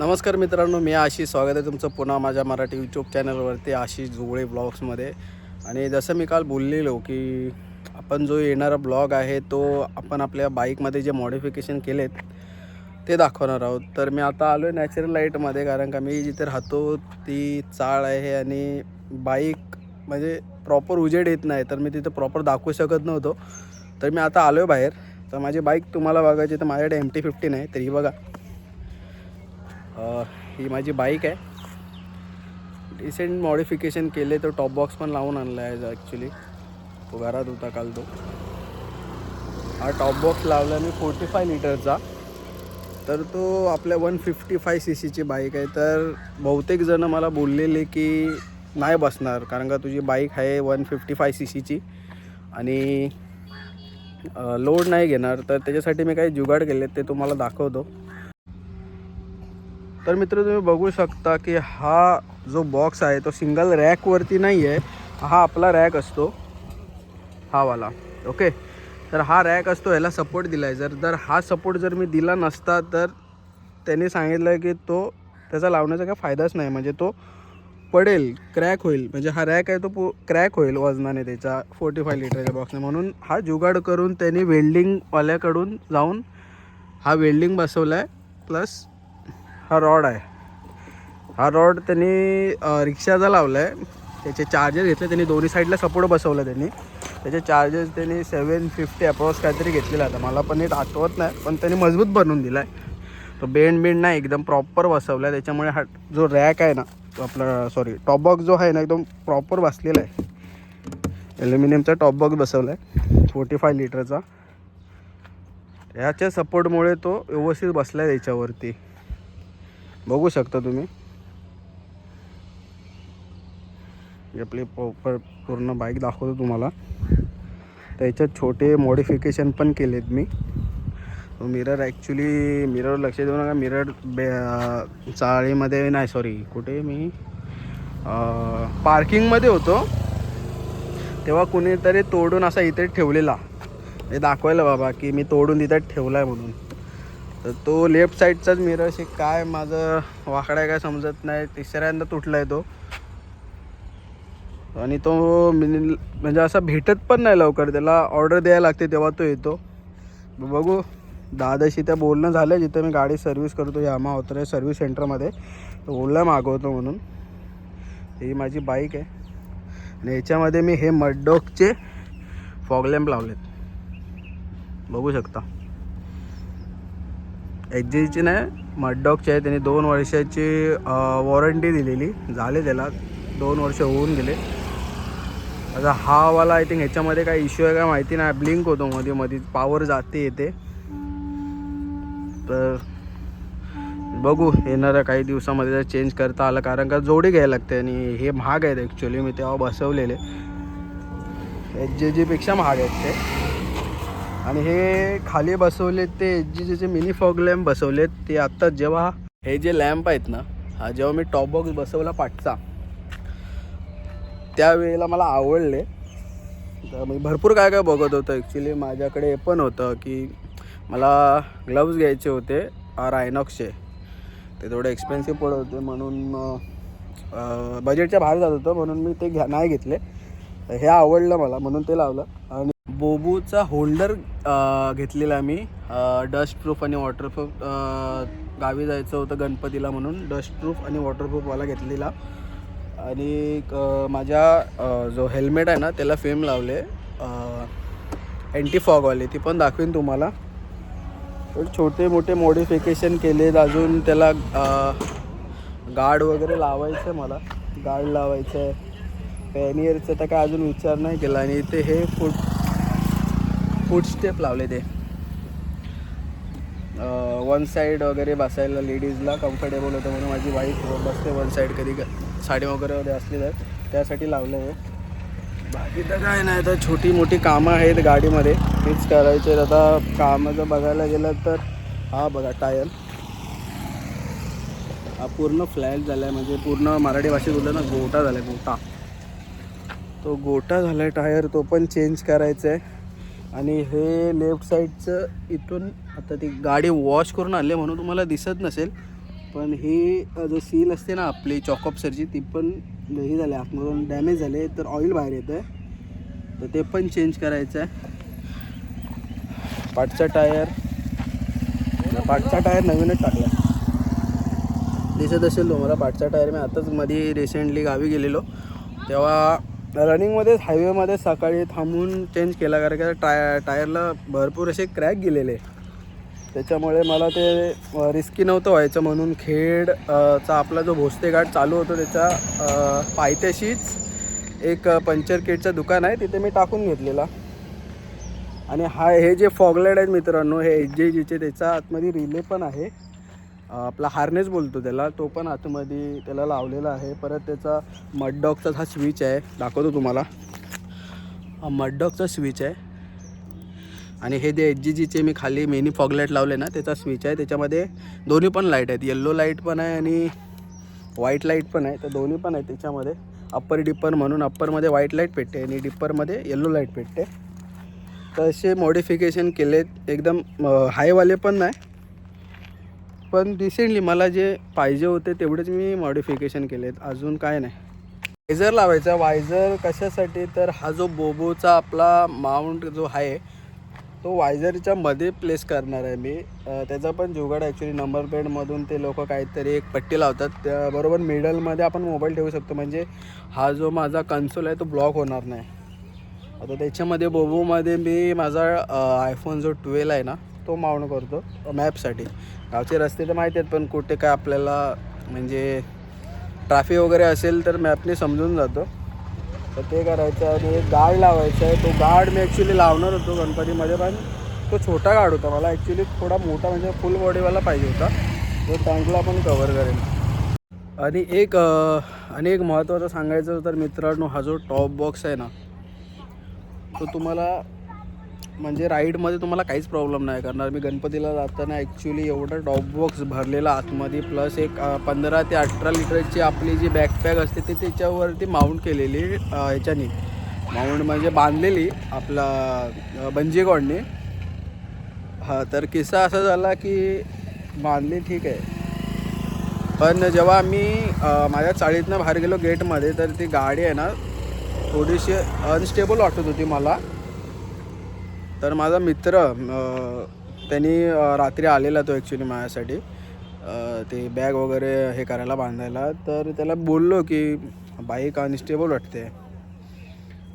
नमस्कार मित्रांनो मी आशिष. स्वागत आहे तुमचं पुन्हा माझ्या मराठी यूट्यूब चॅनलवरती आशिष जुगळे ब्लॉग्समध्ये आणि जसं मी काल बोललेलो की आपण जो येणारा ब्लॉग आहे तो आपण आपल्या बाईकमध्ये जे मॉडिफिकेशन केलेत ते दाखवणार आहोत. तर मी आता आलो आहे नॅचरल लाईटमध्ये कारण का मी जिथे राहतो ती चाळ आहे आणि बाईक म्हणजे प्रॉपर उजेड येत नाही तर मी तिथं प्रॉपर दाखवू शकत नव्हतो. तर मी आता आलो आहे बाहेर. तर माझी बाईक तुम्हाला बघायची तर माझ्याकडे एम टी फिफ्टीन आहे तरी बघा. ही माझी बाईक आहे. रिसेंट मॉडिफिकेशन केले तर टॉप बॉक्स पण लावून आणला आहे ॲक्च्युली तो घरात होता काल तो. हा टॉप बॉक्स लावला मी फोर्टी फाय लिटरचा तर तो आपल्या वन फिफ्टी फाय सी सीची बाईक आहे. तर बहुतेक जणं मला बोललेले की नाही बसणार कारण का तुझी बाईक आहे वन फिफ्टी फाय सी सीची आणि लोड नाही घेणार. तर त्याच्यासाठी मी काही जुगाड केले ते तुम्हाला दाखवतो. तर मित्र तुम्ही बघू शकता की हा जो बॉक्स आहे तो सिंगल रॅकवरती नाही आहे हा आपला रॅक असतो. हा वाला. ओके तर हा रॅक असतो ह्याला सपोर्ट दिला आहे जर जर हा सपोर्ट जर मी दिला नसता तर त्यांनी सांगितलं की तो त्याचा लावण्याचा काही फायदाच नाही. म्हणजे तो पडेल क्रॅक होईल. म्हणजे हा रॅक आहे तो पु क्रॅक होईल वजनाने त्याचा फोर्टी फाय लिटरच्या बॉक्सने म्हणून हा जुगाड करून त्यांनी वेल्डिंगवाल्याकडून जाऊन हा वेल्डिंग बसवला आहे प्लस हा रॉड आहे. हा रॉड त्यांनी रिक्षाचा लावला आहे त्याचे चार्जेस घेतले त्यांनी दोन्ही साईडला सपोर्ट बसवला त्यांनी. त्याचे चार्जेस त्यांनी सेवन फिफ्टी अप्रॉक्स काहीतरी घेतलेला आता मला पण नीट आठवत नाही पण त्यांनी मजबूत बनवून दिला आहे तो बेंड बेंड नाही एकदम प्रॉपर बसवला आहे त्याच्यामुळे हा जो रॅक आहे ना तो आपला सॉरी टॉप बॉक्स जो आहे ना एकदम प्रॉपर बसलेला आहे. ॲल्युमिनियमचा टॉप बॉक्स बसवला आहे फोर्टी फाय लिटरचा ह्याच्या सपोर्टमुळे तो व्यवस्थित बसला आहे त्याच्यावरती. बघू शकता तुम्ही. आपली प्रॉपर पूर्ण बाईक दाखवतो तुम्हाला. त्याच्यात छोटे मॉडिफिकेशन पण केलेत मी. मिरर ॲक्च्युली मिरर लक्ष देऊ नका. मिरर बे चाळीमध्ये नाही सॉरी कुठे मी? पार्किंगमध्ये होतो. तेव्हा कुणीतरी तोडून असा इथे ठेवलेला. हे दाखवायला बाबा की मी तोडून तिथे ठेवला आहे म्हणून. तर तो लेफ्ट साईडचाच मिरर असे काय माझं वाकडा काय समजत नाही. तिसऱ्यांदा तुटला आहे तो. आणि तो म्हणजे असा भेटत पण नाही लवकर. त्याला ऑर्डर द्यायला लागते तेव्हा तो येतो. बघू. दादाशी त्या बोलणं झालं जिथं मी गाडी सर्व्हिस करतो यामा होतं सर्व्हिस सेंटरमध्ये तो बोलला मागवतो म्हणून. ही माझी बाईक आहे. आणि याच्यामध्ये मी हे मडडॉकचे फॉगलॅम्प लावलेत. बघू शकता. एच जीची नाही मडडॉगची आहे. त्यांनी दोन वर्षाची वॉरंटी दिलेली. झाले त्याला. दोन वर्ष होऊन गेले. आता हा वाला आय थिंक ह्याच्यामध्ये काय इश्यू आहे काय माहिती नाही. ब्लिंक होतो मध्ये मध्ये पॉवर जाते येते. तर बघू येणाऱ्या काही दिवसामध्ये जर चेंज करता आलं. कारण का जोडी घ्यायला लागते आणि हे महाग आहेत ॲक्च्युली मी तेव्हा बसवलेले. एच जे जीपेक्षा महाग आहेत ते. आणि हे खाली बसवले ते जे जी जे मिनी फॉग लॅम्प बसवलेत ते आत्ता जेव्हा हे जे लॅम्प आहेत ना हा जेव्हा मी टॉप बॉक्स बसवला पाठचा त्यावेळेला मला आवडले. तर मी भरपूर काय काय बघत होतं. ॲक्च्युली माझ्याकडे हे पण होतं की मला ग्लव्ज घ्यायचे होते रायनॉक्सचे ते थोडे एक्सपेन्सिव्ह पडत होते म्हणून बजेटच्या बाहेर जात होतं म्हणून मी ते घ्या नाही घेतले. हे आवडलं मला म्हणून ते लावलं. आणि बोबूचा होल्डर घेतलेला मी. डस्ट प्रूफ आणि वॉटरप्रूफ गावी जायचं होतं गणपतीला म्हणून. डस्ट प्रूफ आणि वॉटरप्रूफवाला घेतलेला. आणि माझ्या जो हेल्मेट आहे ना त्याला फेम लावले. अँटी फॉगवाले ती पण दाखवीन तुम्हाला. छोटे मोठे मॉडिफिकेशन केलेत अजून. त्याला गार्ड वगैरे लावायचं आहे मला. गार्ड लावायचं आहे पॅनियरचं तर काय अजून विचार नाही केला. आणि इथे हे फूट फूट स्टेप लावले ते. वन साईड वगैरे बसायला लेडीजला कम्फर्टेबल होतं म्हणून माझी वाईफ बसते वन साईड कधी साडी वगैरे मध्ये असली तर त्यासाठी लावलं आहे. बाकी तर काय नाही तर छोटी मोठी कामं आहेत गाडीमध्ये. तेच करायचे आता कामं जर बघायला गेलं तर हा बघा टायर हा पूर्ण फ्लॅट झाला आहे म्हणजे पूर्ण मराठी भाषेत बोललं ना गोटा झाला आहे गोटा. तो गोटा झाला आहे टायर तो पण चेंज करायचा आहे आणि हे लेफ्ट साईडचं इथून आता ती गाडी वॉश करून आणले म्हणून तुम्हाला दिसत नसेल पण ही जो सील असते ना आपली चॉकअपसरची ती पण ही झाली. आतमधून डॅमेज झाले तर ऑइल बाहेर येतं आहे तर ते पण चेंज करायचं आहे पाठचा टायर. पाठचा टायर नवीनच टाकला. दिसत असेल तुम्हाला पाठचा टायर मी आताच मध्ये रिसेंटली गावी गेलेलो. तेव्हा रनिंगमध्येच हायवेमध्ये सकाळी थांबून चेंज केला कारण का टाय टायरला भरपूर असे क्रॅक गेलेले. त्याच्यामुळे मला ते रिस्की नव्हतं व्हायचं म्हणून खेड चा आपला जो भोसते घाट चालू होतो त्याच्या पायथ्याशीच एक पंचर किटचं दुकान आहे तिथे मी टाकून घेतलेला. आणि हा हे जे फॉगलाईट आहेत मित्रांनो हे एच जे जीचे त्याचा आतमध्ये रिले पण आहे. आपला हार्नेस बोलतो त्याला. तो पण आतमध्ये त्याला लावलेला आहे. परत त्याचा मडडॉगचा हा स्विच आहे. दाखवतो तुम्हाला. हा मडडॉगचा स्विच आहे. आणि हे जे एच जी जीचे मी खाली मेनी फॉगलाईट लावले ना त्याचा स्विच आहे. त्याच्यामध्ये दोन्ही पण लाइट आहेत. येल्लो लाइट पण आहे आणि व्हाईट लाइट पण आहे. तर दोन्ही पण आहे त्याच्यामध्ये. अप्पर डिप्पर म्हणून अप्परमध्ये व्हाईट लाइट पेटते आणि डिप्परमध्ये येल्लो लाइट पेटते तर असे मॉडिफिकेशन केलेत. एकदम हायवाले पण नाही. पण रिसेंटली मला जे पाहिजे होते तेवढेच मी मॉडिफिकेशन केलेत. अजून काय नाही. वायझर लावायचा. वायझर कशासाठी? तर हा जो बोबोचा आपला माउंट जो आहे तो वायझरच्या मध्ये प्लेस करणार आहे मी. त्याचा पण जुगाड ॲक्च्युली नंबर प्लेटमधून ते लोक काहीतरी एक पट्टी लावतात. त्या बरोबर मिडलमध्ये आपण मोबाईल ठेवू शकतो. म्हणजे हा जो माझा कन्सोल आहे तो ब्लॉक होणार नाही. आता त्याच्यामध्ये बोबोमध्ये मी माझा आयफोन जो ट्वेल आहे ना तो माउंट करतो मॅपसाठी. गावचे रस्ते तर माहिती आहेत पण कुठे काय आपल्याला म्हणजे ट्रॅफिक वगैरे असेल तर मॅपने समजून जातो. तर ते करायचं आणि एक गाड लावायचा आहे. तो गाड मी ॲक्च्युली लावणार होतो गणपतीमध्ये पण तो छोटा गाड होता. मला ॲक्च्युली थोडा मोठा म्हणजे फुल बॉडीवाला पाहिजे होता. तो टँकला पण कवर करेल. आणि एक आणि एक महत्त्वाचं सांगायचं तर मित्रांनो हा जो टॉप बॉक्स आहे ना तो तुम्हाला म्हणजे राईडमध्ये तुम्हाला काहीच प्रॉब्लेम नाही करणार. मी गणपतीला जाताना ॲक्च्युली एवढं टॉप बॉक्स भरलेला आतमध्ये प्लस एक पंधरा ते अठरा लिटरची आपली जी बॅकपॅक असते ती त्याच्यावरती माउंट केलेली अ, ह्याच्यानी. माउंट म्हणजे बांधलेली आपला बंजीगॉडने. हां तर किस्सा असा झाला की बांधली ठीक आहे. पण जेव्हा आम्ही माझ्या चाळीतनं बाहेर गेलो गेटमध्ये तर ती गाडी आहे ना थोडीशी अनस्टेबल वाटत होती मला. तर माझा मित्र त्यांनी रात्री आलेला तो ॲक्च्युली माझ्यासाठी. ते बॅग वगैरे हे करायला बांधायला. तर त्याला बोललो की बाईक अनस्टेबल वाटते?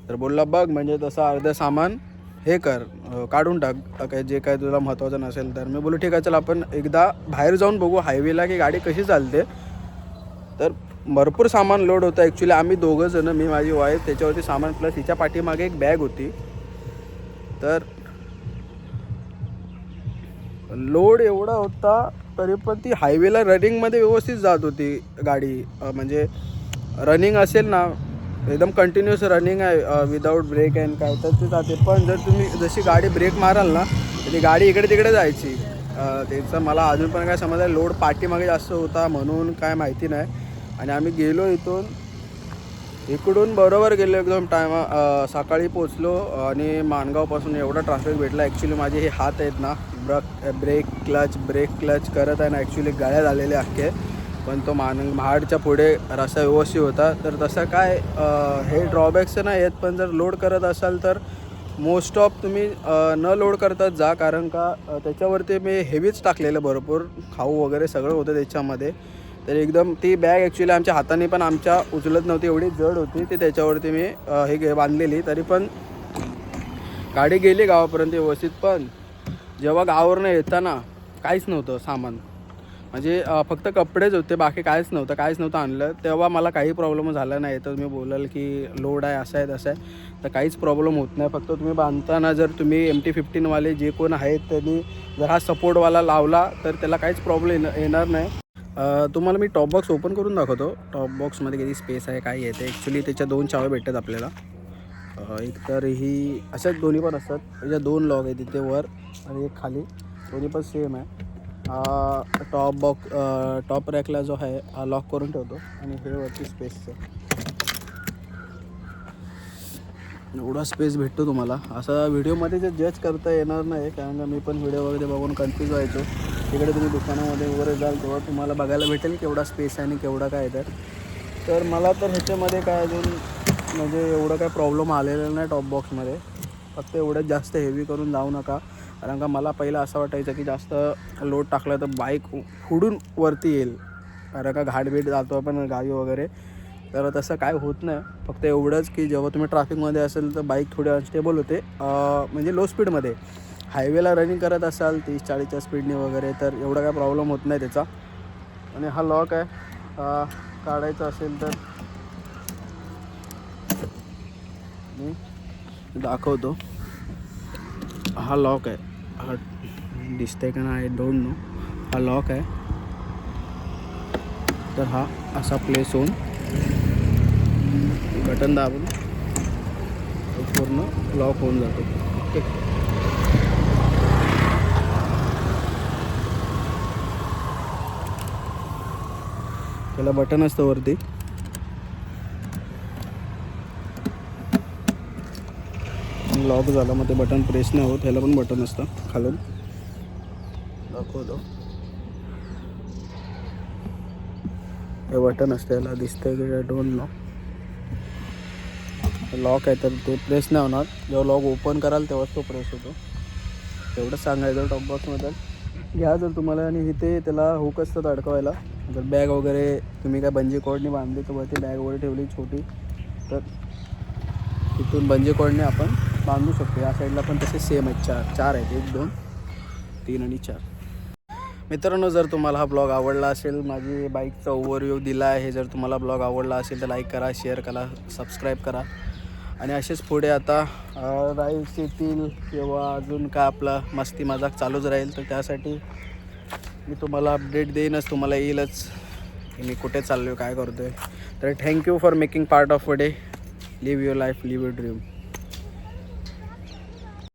तर बोलला बघ म्हणजे तसं अर्धं सामान हे कर काढून टाक. काय जे काय तुला महत्त्वाचं नसेल तर. मी बोलू ठीक आहे चल आपण एकदा बाहेर जाऊन बघू हायवेला की गाडी कशी चालते. तर भरपूर सामान लोड होतं. ॲक्च्युली आम्ही दोघंजणं मी माझी वाईफ त्याच्यावरती सामान प्लस हिच्या पाठीमागे एक बॅग होती. तर लोड एवढा होता तरी पण ती हायवेला रनिंगमध्ये व्यवस्थित जात होती गाडी. म्हणजे रनिंग असेल ना एकदम कंटिन्युअस रनिंग आहे विदाऊट ब्रेक अँड काय तर ते जाते. पण जर तुम्ही जशी गाडी ब्रेक माराल ना तरी ती गाडी इकडे तिकडे जायची. त्याचं मला अजून पण काय समजलं लोड पाठीमागे जास्त होता म्हणून काय माहिती नाही. आणि आम्ही गेलो इथून इकडून बरोबर गेलो एकदम टायमा सकाळी पोचलो आणि माणगावपासून एवढा ट्रॅफिक भेटला. ॲक्च्युली माझे हे हात आहेत ना brake brake clutch brake clutch करत आहे ना ॲक्च्युली गळ्या झालेले अख्खे. पण तो मान महाडच्या पुढे रस्ता व्यवस्थित होता. तर तसं काय हे ड्रॉबॅक्स नाही आहेत पण जर लोड करत असाल तर मोस्ट ऑफ तुम्ही न लोड करतात जा. कारण का त्याच्यावरती मी हेवीच टाकलेलं भरपूर. खाऊ वगैरे सगळं होतं त्याच्यामध्ये. तर एकदम ती बॅग ॲक्च्युली आमच्या हाताने पण आमच्या उचलत नव्हती एवढी जड होती. ती त्याच्यावरती मी हे घे बांधलेली. तरी पण गाडी गेली गावापर्यंत व्यवस्थित पण जेव्हा गावावरनं येताना काहीच नव्हतं सामान. म्हणजे फक्त कपडेच होते बाकी काहीच नव्हतं काहीच नव्हतं आणलं. तेव्हा मला काही प्रॉब्लेम झाला नाही. तर मी बोलाल की लोड आहे असं आहे तसं आहे. तर काहीच प्रॉब्लेम होत नाही. फक्त तुम्ही बांधताना जर तुम्ही एम टी फिफ्टीनवाले जे कोण आहेत त्यांनी जर हा सपोर्टवाला लावला तर त्याला काहीच प्रॉब्लेम येणार नाही. तुम्हाला मी टॉप बॉक्स ओपन करून दाखवतो. टॉप बॉक्समध्ये किती स्पेस आहे काय येते. ॲक्च्युली त्याच्या दोन चाव्या भेटतात आपल्याला. एक तर ही अशाच दोन्ही पण असतात. त्याच्या दोन लॉक आहेत तिथे वर आणि एक खाली. दोन्ही पण सेम आहे. टॉप बॉक्स टॉप रॅकला जो आहे हा लॉक करून ठेवतो. आणि हे वरती स्पेसचं एवढा स्पेस भेटतो तुम्हाला. असा व्हिडिओमध्ये जे जज करता येणार नाही कारण का मी पण व्हिडिओ वगैरे बघून कन्फ्यूज व्हायचो. तिकडे तुम्ही दुकानामध्ये वगैरे जाल तेव्हा तुम्हाला बघायला भेटेल केवढा स्पेस आहे आणि केवढा काय तर. तर मला तर ह्याच्यामध्ये काय अजून म्हणजे एवढं काय प्रॉब्लेम आलेला नाही टॉप बॉक्समध्ये फक्त एवढं जास्त हेवी करून जाऊ नका. कारण का मला पहिलं असं वाटायचं की जास्त लोड टाकला तर बाईक फुडून वरती येईल. कारण का घाटबीट जातो आपण गावी वगैरे. तर तसं काय होत नाही. फक्त एवढंच की जेव्हा तुम्ही ट्रॅफिकमध्ये असेल तर बाईक थोडी अनस्टेबल होते. म्हणजे लो स्पीडमध्ये हायवेला रनिंग करत असाल तीस चाळीसच्या स्पीडने वगैरे तर एवढा काय प्रॉब्लेम होत नाही त्याचा. आणि हा लॉक आहे. हा काढायचा असेल तर मी दाखवतो. हा लॉक आहे. हा दिसतंय का नाही डोंट नो हा लॉक आहे. तर हा असा प्लेस होऊन बटन दाबून पूर्ण लॉक होऊन जातो. ओके त्याला बटन असतं वरती. लॉक झाला मग ते बटन प्रेस नाही होत ह्याला पण बटन असतं खालून. दाखवतो. हे बटन असतं याला दिसतंय की डोंट लॉक लॉक आहे तर ते प्रेस नाही होणार. जेव्हा लॉक ओपन कराल तेव्हाच तो प्रेस होतो. तेवढंच सांगायचं टॉप बॉक्समध्ये घ्या जर तुम्हाला आणि इथे त्याला हुक असतात अडकवायला. जर बॅग वगैरे तुम्ही काय बंजी कॉर्डने बांधली तर वरती बॅग वगैरे ठेवली छोटी तर तिथून बंजी कॉर्डने आपण बांधू शकतो. या साईडला पण तसे सेम आहेत चार. चार आहेत. एक दोन तीन आणि चार. मित्रांनो जर तुम्हाला हा ब्लॉग आवडला असेल माझी बाईकचा ओव्हरव्ह्यू दिला आहे जर तुम्हाला ब्लॉग आवडला असेल तर लाईक करा शेअर करा सबस्क्राईब करा. आणि असेच पुढे आता राईड्स येतील किंवा अजून काय आपला मस्ती मजाक चालूच राहील तर त्यासाठी मी तुम्हाला अपडेट देईनच तुम्हाला येईलच. की मी कुठे चाललो आहे काय करतो आहे तर thank you for making part of a day live your life live your dream